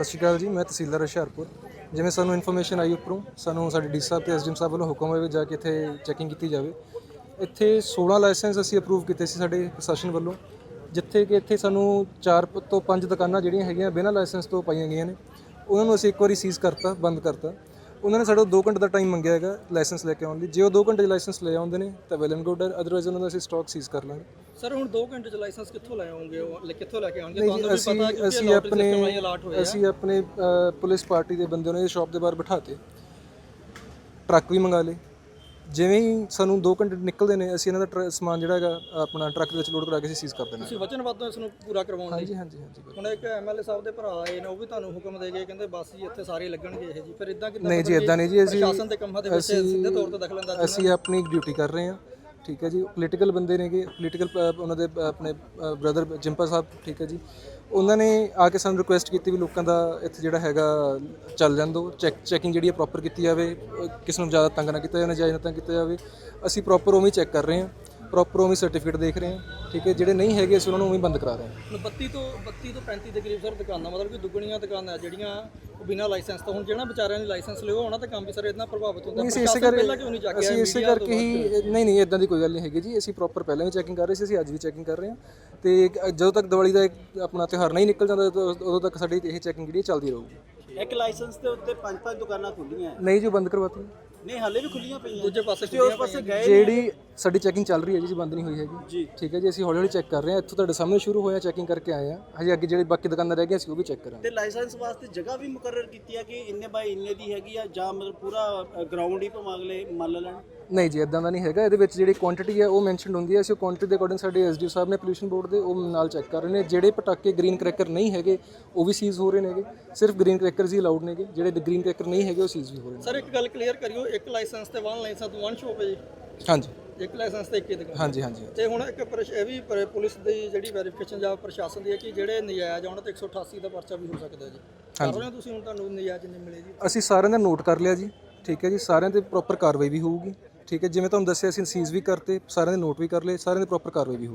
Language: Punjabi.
ਸਤਿ ਸ਼੍ਰੀ ਅਕਾਲ ਜੀ, ਮੈਂ ਤਹਿਸੀਲਦਾਰ ਹੁਸ਼ਿਆਰਪੁਰ। ਜਿਵੇਂ ਸਾਨੂੰ ਇਨਫੋਰਮੇਸ਼ਨ ਆਈ ਉੱਪਰੋਂ, ਸਾਨੂੰ ਸਾਡੇ ਡੀ ਸਾਹਿਬ ਤੇ ਐਸਡੀਐਮ ਸਾਹਿਬ ਵੱਲੋਂ ਹੁਕਮ ਹੋਇਆ ਵੀ ਜਾ ਕੇ ਇੱਥੇ ਚੈਕਿੰਗ ਕੀਤੀ ਜਾਵੇ। ਇੱਥੇ 16 ਲਾਇਸੈਂਸ ਅਸੀਂ ਅਪਰੂਵ ਕੀਤੇ ਸੀ ਸਾਡੇ ਪ੍ਰਸ਼ਾਸਨ ਵੱਲੋਂ, ਜਿੱਥੇ ਕਿ ਇੱਥੇ ਸਾਨੂੰ 4 ਤੋਂ 5 ਦੁਕਾਨਾਂ ਜਿਹੜੀਆਂ ਹੈਗੀਆਂ ਬਿਨਾਂ ਲਾਇਸੈਂਸ ਤੋਂ ਪਾਈਆਂ ਗਈਆਂ ਨੇ, ਉਹਨਾਂ ਨੂੰ ਅਸੀਂ ਇੱਕ ਵਾਰੀ ਸੀਜ਼ ਕਰਤਾ, ਬੰਦ ਕਰਤਾ। ਉਹਨਾਂ ਨੇ ਸਾਡਾ 2 ਘੰਟੇ ਦਾ ਟਾਈਮ ਮੰਗਿਆ ਹੈਗਾ ਲਾਇਸੈਂਸ ਲੈ ਕੇ ਆਉਣ ਲਈ। ਜੇ ਉਹ 2 ਘੰਟੇ ਲਾਇਸੈਂਸ ਲੈ ਆਉਂਦੇ ਨੇ ਤਾਂ ਵੈਲ ਐਂਡ ਗੁੱਡ ਅਦਰਵਾਈਜ਼ ਉਹਨਾਂ ਦਾ ਅਸੀਂ ਸਟਾਕ ਸੀਜ਼ ਕਰ ਲਾਂਗੇ। ਸਰ ਹੁਣ 2 ਘੰਟੇ ਚ ਲਾਇਸੈਂਸ ਕਿੱਥੋਂ ਲੈ ਆਉਂਗੇ ਉਹ ਲੈ- ਕਿੱਥੋਂ ਲੈ ਕੇ ਆਉਣਗੇ? ਨਹੀਂ ਤੁਹਾਨੂੰ ਜੀ, ਵੀ ਪਤਾ ਅਸੀਂ ਅਸੀਂ ਆਪਣੇ ਅਸੀਂ ਆਪਣੇ ਅ, ਪੁਲਿਸ ਪਾਰਟੀ ਦੇ ਬੰਦੇ ਨੇ ਸ਼ਾਪ ਦੇ ਬਾਹਰ ਬਿਠਾਤੇ ਟਰੱਕ ਵੀ ਮੰਗਾ ਲਏ। ਜਿਵੇਂ ਹੀ ਸਾਨੂੰ 2 ਘੰਟੇ ਨਿਕਲਦੇ ਨੇ ਅਸੀਂ ਇਹਨਾਂ ਦਾ ਟਰ- ਸਮਾਨ ਜਿਹੜਾ ਹੈਗਾ ਆਪਣਾ ਟਰੱਕ ਦੇ ਵਿੱਚ ਲੋਡ ਕਰਾ ਕੇ ਅਸੀਂ ਸੀਜ਼ ਕਰ ਦੇਣਾ ਤੁਸੀਂ ਵਚਨਬੱਧ ਹੋ ਇਸ ਨੂੰ ਪੂਰਾ ਕਰਵਾਉਣ ਲਈ? ਹਾਂਜੀ ਹਾਂਜੀ ਹਾਂਜੀ ਹੁਣ ਇੱਕ ਐਮਐਲਏ ਸਾਹਿਬ ਦੇ ਭਰਾ ਆਏ ਨੇ ਉਹ ਵੀ ਤੁਹਾਨੂੰ ਹੁਕਮ ਦੇ ਗਏ ਕਹਿੰਦੇ ਬਸ ਜੀ ਇੱਥੇ ਸਾਰੇ ਲੱਗਣਗੇ ਇਹ ਜੀ। ਫਿਰ ਇਦਾਂ ਕਿਦਾਂ ਨਹੀਂ ਜੀ ਇਦਾਂ ਨਹੀਂ ਜੀ ਅਸੀਂ ਪ੍ਰਸ਼ਾਸਨ ਦੇ ਕੰਮਾਂ ਦੇ ਵਿੱਚ ਸਿੱਧੇ ਤੌਰ ਤੇ ਦਖਲਅੰਦਾਜ਼ੀ ਅਸੀਂ ਆਪਣੀ ਡਿਊਟੀ ਕਰ ਰਹੇ ਹਾਂ। ਠੀਕ ਹੈ ਜੀ ਪੋਲੀਟੀਕਲ ਬੰਦੇ ਨੇਗੇ ਪੋਲੀਟੀਕਲ ਉਹਨਾਂ ਦੇ ਆਪਣੇ ਬ੍ਰਦਰ ਜਿੰਪਾ ਸਾਹਿਬ, ਠੀਕ ਹੈ ਜੀ। ਉਹਨਾਂ ਨੇ ਆ ਕੇ ਸਾਨੂੰ ਰਿਕੁਐਸਟ ਕੀਤੀ ਵੀ ਲੋਕਾਂ ਦਾ ਇੱਥੇ ਜਿਹੜਾ ਹੈਗਾ ਚੱਲ ਜਾਣ ਦੋ ਚੈੱਕ ਚੈਕਿੰਗ ਜਿਹੜੀ ਹੈ ਪ੍ਰੋਪਰ ਕੀਤੀ ਜਾਵੇ ਕਿਸੇ ਨੂੰ ਜ਼ਿਆਦਾ ਤੰਗ ਨਾ ਕੀਤਾ ਜਾਵੇ ਨਾ ਜਾਇਜ਼ ਨਾ ਤੰਗ ਕੀਤਾ ਜਾਵੇ। ਅਸੀਂ ਪ੍ਰੋਪਰ ਉਵੇਂ ਚੈੱਕ ਕਰ ਰਹੇ ਹਾਂ। ਪ੍ਰੋਪਰ ਉਵੇਂ ਸਰਟੀਫਿਕੇਟ ਦੇਖ ਰਹੇ ਹਾਂ ਠੀਕ ਹੈ ਜਿਹੜੇ ਨਹੀਂ ਹੈਗੇ ਅਸੀਂ ਉਹਨਾਂ ਨੂੰ ਉਵੇਂ ਬੰਦ ਕਰਾ ਰਹੇ ਹਾਂ। ਹੁਣ 32 ਤੋਂ 32 ਤੋਂ 35 ਦੇ ਕਰੀਬ ਸਰ ਦੁਕਾਨਾਂ ਮਤਲਬ ਕਿ ਦੁੱਗਣੀਆਂ ਦੁਕਾਨਾਂ ਜਿਹੜੀਆਂ ਉਹ ਬਿਨਾਂ ਲਾਇਸੈਂਸ ਤੋਂ ਹੁਣ ਜਿਹੜਾ ਵਿਚਾਰਿਆਂ ਨੇ ਲਾਇਸੈਂਸ ਲਿਓ ਉਹਨਾਂ ਦਾ ਕੰਮ ਵੀ ਸਰ ਇਦਾਂ ਪ੍ਰਭਾਵਿਤ ਹੁੰਦਾ। ਅਸੀਂ ਇਸੇ ਪ੍ਰਸ਼ਾਸਨ ਪਹਿਲਾਂ ਕਿਉਂ ਨਹੀਂ ਜਾ ਕਰਕੇ ਅਸੀਂ ਇਸੇ ਕਰਕੇ ਹੀ ਨਹੀਂ ਨਹੀਂ ਇਦਾਂ ਦੀ ਕੋਈ ਗੱਲ ਨਹੀਂ ਹੈਗੀ ਜੀ। ਅਸੀਂ ਪ੍ਰੋਪਰ ਪਹਿਲਾਂ ਵੀ ਚੈਕਿੰਗ ਕਰ ਰਹੇ ਸੀ ਅਸੀਂ ਅੱਜ ਵੀ ਚੈਕਿੰਗ ਕਰ ਰਹੇ ਹਾਂ। ਤੇ ਜਦੋਂ ਤੱਕ ਦੀਵਾਲੀ ਦਾ ਆਪਣਾ ਤਿਉਹਾਰ ਨਹੀਂ ਨਿਕਲ ਜਾਂਦਾ ਉਦੋਂ ਤੱਕ ਸਾਡੀ ਇਹ ਚੈਕਿੰਗ ਜਿਹੜੀ ਚੱਲਦੀ ਰਹੂਗੀ। ਇੱਕ ਲਾਇਸੈਂਸ ਦੇ ਉੱਤੇ ਪੰਜ ਪੰਜ ਦੁਕਾਨਾਂ ਖੁੱਲੀਆਂ ਨਹੀਂ ਜੀ ਬੰਦ ਕਰਵਾਤੀ। ਨਹੀਂ ਹਾਲੇ ਵੀ ਖੁੱਲੀਆਂ ਪਈਆਂ। ਦੂਜੇ ਪਾਸੇ ਉਸ ਪਾਸੇ ਗਏ ਜਿਹੜੀ ਸਾਡੀ ਚੈਕਿੰਗ ਚੱਲ ਰਹੀ ਹੈ ਜੀ ਜੀ ਬੰਦ ਨਹੀਂ ਹੋਈ ਹੈਗੀ। ਜੀ। ਠੀਕ ਹੈ ਜੀ ਅਸੀਂ ਹੌਲੀ ਹੌਲੀ ਚੈੱਕ ਕਰ ਰਹੇ ਹਾਂ। ਇੱਥੋਂ ਤੁਹਾਡੇ ਸਾਹਮਣੇ ਸ਼ੁਰੂ ਹੋਇਆ ਚੈਕਿੰਗ ਕਰਕੇ ਆਏ ਹਾਂ। ਹਜੇ ਅੱਗੇ ਜਿਹੜੇ ਬਾਕੀ ਦੁਕਾਨਾਂ ਰਹਿ ਗਈਆਂ ਅਸੀਂ ਉਹ ਵੀ ਚੈੱਕ ਕਰਾਂਗੇ। ਤੇ ਲਾਇਸੈਂਸ ਵਾਸਤੇ ਜਗ੍ਹਾ ਵੀ ਮੁਕਰਰ ਕੀਤੀ ਆ ਕਿ ਇੰਨੇ ਬਾਈ ਇੰਨੇ ਦੀ ਹੈਗੀ ਆ ਜਾਂ ਮਤਲਬ ਪੂਰਾ ਗਰਾਊਂਡ ਹੀ ਭਾਵੇਂ ਅਗਲੇ ਮੰਨ ਲੈਣ? ਨਹੀਂ ਜੀ ਇਦਾਂ ਦਾ ਨਹੀਂ ਹੈਗਾ। ਇਹਦੇ ਵਿੱਚ ਜਿਹੜੀ ਕੁਆਂਟੀਟੀ ਹੈ ਉਹ ਮੈਂਸ਼ਨਡ ਹੁੰਦੀ ਹੈ। ਅਸੀਂ ਕੁਆਂਟੀਟੀ ਦੇ ਅਕੋਰਡਿੰਗ ਸਾਡੇ ਐਸਡੀਓ ਸਾਹਿਬ ਨੇ ਪੋਲੂਸ਼ਨ ਬੋਰਡ ਦੇ ਉਹ ਨਾਲ ਚੈੱਕ ਕਰ ਰਹੇ ਨੇ। ਜਿਹੜੇ ਪਟਾਕੇ ਗ੍ਰੀਨ ਕ੍ਰੈਕਰ ਨਹੀਂ ਹੈਗੇ ਉਹ ਵੀ ਸੀਜ਼ ਹੋ ਰਹੇ ਨੇਗੇ। ਸਿਰਫ ਗ੍ਰੀਨ ਕ੍ਰੈਕਰਸ ਹੀ ਅਲਾਉਡ ਨੇਗੇ। ਜਿਹੜੇ ਗ੍ਰੀਨ ਕ੍ਰੈਕਰ ਨਹੀਂ ਹੈਗੇ ਉਹ ਸੀਜ਼ ਵੀ ਹੋ ਰਹੇ ਨੇ। ਸਰ ਇੱਕ ਗੱਲ ਕਲੀਅਰ ਕਰਿਓ ਇੱਕ ਲਾਇਸੈਂਸ ਤੇ ਵਨ ਲਾਇਸੈਂਸ ਵਨ ਸ਼ੋਪ ਹੈ ਜੀ ਹਾਂਜੀ। ਇੱਕ ਲਾਇਸੈਂਸ ਤੇ ਇੱਕ ਦੁਕਾਨ। ਹਾਂਜੀ ਹਾਂਜੀ। ਤੇ ਹੁਣ ਇੱਕ ਪ੍ਰਸ਼- ਇਹ ਵੀ ਪੁਲਿਸ ਦੀ ਜਿਹੜੀ ਵੈਰੀਫਿਕੇਸ਼ਨ ਜਾਂ ਪ੍ਰਸ਼ਾਸਨ ਦੀ ਹੈ ਕਿ ਜਿਹੜੇ ਨਜਾਇਜ਼ ਆਉਣ ਤੇ 188 ਦਾ ਪਰਚਾ ਵੀ ਹੋ ਸਕਦਾ ਜੀ। ਕਰ ਰਹੇ ਹੋ ਤੁਸੀਂ ਹੁਣ ਤੁਹਾਨੂੰ ਨਜਾਇਜ਼ ਨਹੀਂ ਮਿਲੇ ਜੀ? ਅਸੀਂ ਸਾਰਿਆਂ ਦਾ ਨੋਟ ਕਰ ਲਿਆ ਜੀ ਠੀਕ ਹੈ ਜੀ? ਸਾਰਿਆਂ ਤੇ ਪ੍ਰੋਪਰ ਕਾਰਵਾਈ ਵੀ ਹੋਊਗੀ ਠੀਕ ਹੈ? ਜਿਵੇਂ ਤੁਹਾਨੂੰ ਦੱਸਿਆ ਅਸੀਂ ਸੀਜ਼ ਵੀ ਕਰਤੇ ਸਾਰਿਆਂ ਦੇ ਨੋਟ ਵੀ ਕਰ ਲਏ ਸਾਰਿਆਂ ਦੇ ਪ੍ਰੋਪਰ ਕਾਰਵਾਈ ਵੀ ਹੋਊਗੀ